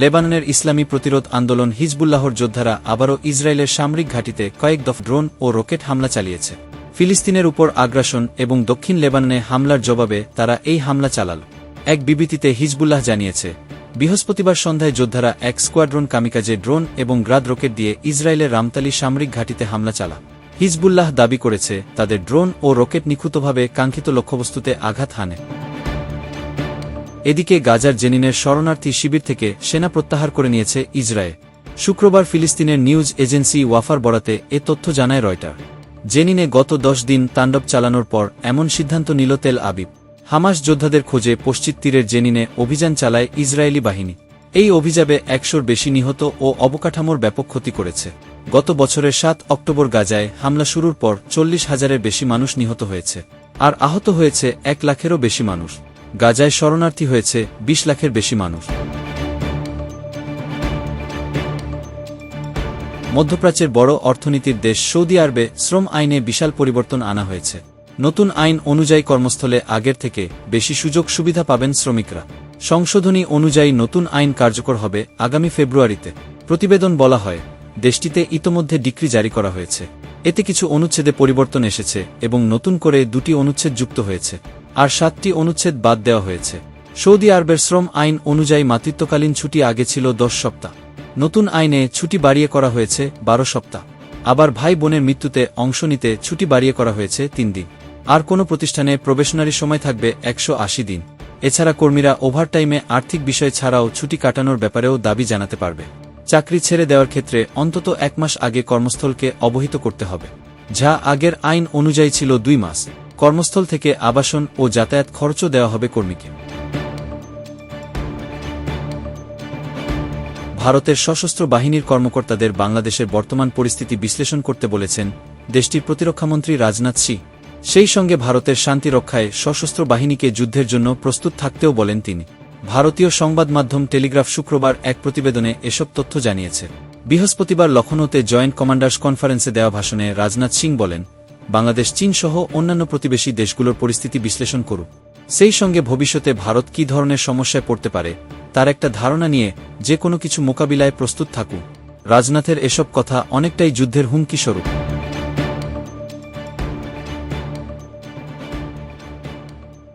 লেবাননের ইসলামী প্রতিরোধ আন্দোলন হিজবুল্লাহর যোদ্ধারা আবারও ইসরায়েলের সামরিক ঘাঁটিতে কয়েক দফ ড্রোন ও রকেট হামলা চালিয়েছে। ফিলিস্তিনের উপর আগ্রাসন এবং দক্ষিণ লেবাননে হামলার জবাবে তারা এই হামলা চালাল। এক বিবৃতিতে হিজবুল্লাহ জানিয়েছে, বৃহস্পতিবার সন্ধ্যায় যোদ্ধারা এক স্কোয়াড্রন কামিকাজে ড্রোন এবং গ্রাদ রকেট দিয়ে ইসরায়েলের রামতালি সামরিক ঘাঁটিতে হামলা চালা হিজবুল্লাহ দাবি করেছে, তাদের ড্রোন ও রকেট নিখুঁতভাবে কাঙ্ক্ষিত লক্ষ্যবস্তুতে আঘাত হানে। এদিকে গাজার জেনিনের শরণার্থী শিবির থেকে সেনা প্রত্যাহার করে নিয়েছে ইসরায়েল। শুক্রবার ফিলিস্তিনের নিউজ এজেন্সি ওয়াফার বরাতে এ তথ্য জানায় রয়টার। জেনিনে গত দশ দিন তাণ্ডব চালানোর পর এমন সিদ্ধান্ত নিল তেল আবিব। হামাস যোদ্ধাদের খোঁজে পশ্চিম তীরের জেনিনে অভিযান চালায় ইসরায়েলি বাহিনী। এই অভিযানে একশোর বেশি নিহত ও অবকাঠামোর ব্যাপক ক্ষতি করেছে। গত বছরের সাত অক্টোবর গাজায় হামলা শুরুর পর চল্লিশ হাজারের বেশি মানুষ নিহত হয়েছে। আর আহত হয়েছে এক লাখেরও বেশি মানুষ। গাজায় শরণার্থী হয়েছে বিশ লাখের বেশি মানুষ। মধ্যপ্রাচ্যের বড় অর্থনীতির দেশ সৌদি আরবে শ্রম আইনে বিশাল পরিবর্তন আনা হয়েছে। নতুন আইন অনুযায়ী কর্মস্থলে আগের থেকে বেশি সুযোগ সুবিধা পাবেন শ্রমিকরা। সংশোধনী অনুযায়ী নতুন আইন কার্যকর হবে আগামী ফেব্রুয়ারিতে। প্রতিবেদন বলা হয়, দেশটিতে ইতোমধ্যে ডিক্রি জারি করা হয়েছে। এতে কিছু অনুচ্ছেদে পরিবর্তন এসেছে এবং নতুন করে দুটি অনুচ্ছেদ যুক্ত হয়েছে। আর সাতটি অনুচ্ছেদ বাদ দেওয়া হয়েছে। সৌদি আরবের শ্রম আইন অনুযায়ী মাতৃত্বকালীন ছুটি আগে ছিল দশ সপ্তাহ। নতুন আইনে ছুটি বাড়িয়ে করা হয়েছে বারো সপ্তাহ। আবার ভাই বোনের মৃত্যুতে অংশ নিতে ছুটি বাড়িয়ে করা হয়েছে তিন দিন। আর কোনো প্রতিষ্ঠানে প্রবেশনারি সময় থাকবে একশো আশি দিন। এছাড়া কর্মীরা ওভারটাইমে আর্থিক বিষয় ছাড়াও ছুটি কাটানোর ব্যাপারেও দাবি জানাতে পারবে। চাকরি ছেড়ে দেওয়ার ক্ষেত্রে অন্তত এক মাস আগে কর্মস্থলকে অবহিত করতে হবে, যা আগের আইন অনুযায়ী ছিল দুই মাস। কর্মস্থল থেকে আবাসন ও যাতায়াত খরচও দেওয়া হবে কর্মীকে। ভারতের সশস্ত্র বাহিনীর কর্মকর্তাদের বাংলাদেশের বর্তমান পরিস্থিতি বিশ্লেষণ করতে বলেছেন দেশটির প্রতিরক্ষামন্ত্রী রাজনাথ সিং। সেই সঙ্গে ভারতের শান্তি রক্ষায় সশস্ত্র বাহিনীকে যুদ্ধের জন্য প্রস্তুত থাকতেও বলেন তিনি। ভারতীয় সংবাদ মাধ্যম টেলিগ্রাফ শুক্রবার এক প্রতিবেদনে এসব তথ্য জানিয়েছে। বৃহস্পতিবার লখনৌতে জয়েন্ট কমান্ডার্স কনফারেন্সে দেওয়া ভাষণে রাজনাথ সিং বলেন বাংলাদেশ, চীন সহ অন্যান্য প্রতিবেশী দেশগুলোর পরিস্থিতি বিশ্লেষণ করুক। সেই সঙ্গে ভবিষ্যতে ভারত কি ধরনের সমস্যায় পড়তে পারে, তার একটা ধারণা নিয়ে যে কোনো কিছু মোকাবিলায় প্রস্তুত থাকুক রাজনাথের এসব কথা অনেকটাই যুদ্ধের হুমকি স্বরূপ।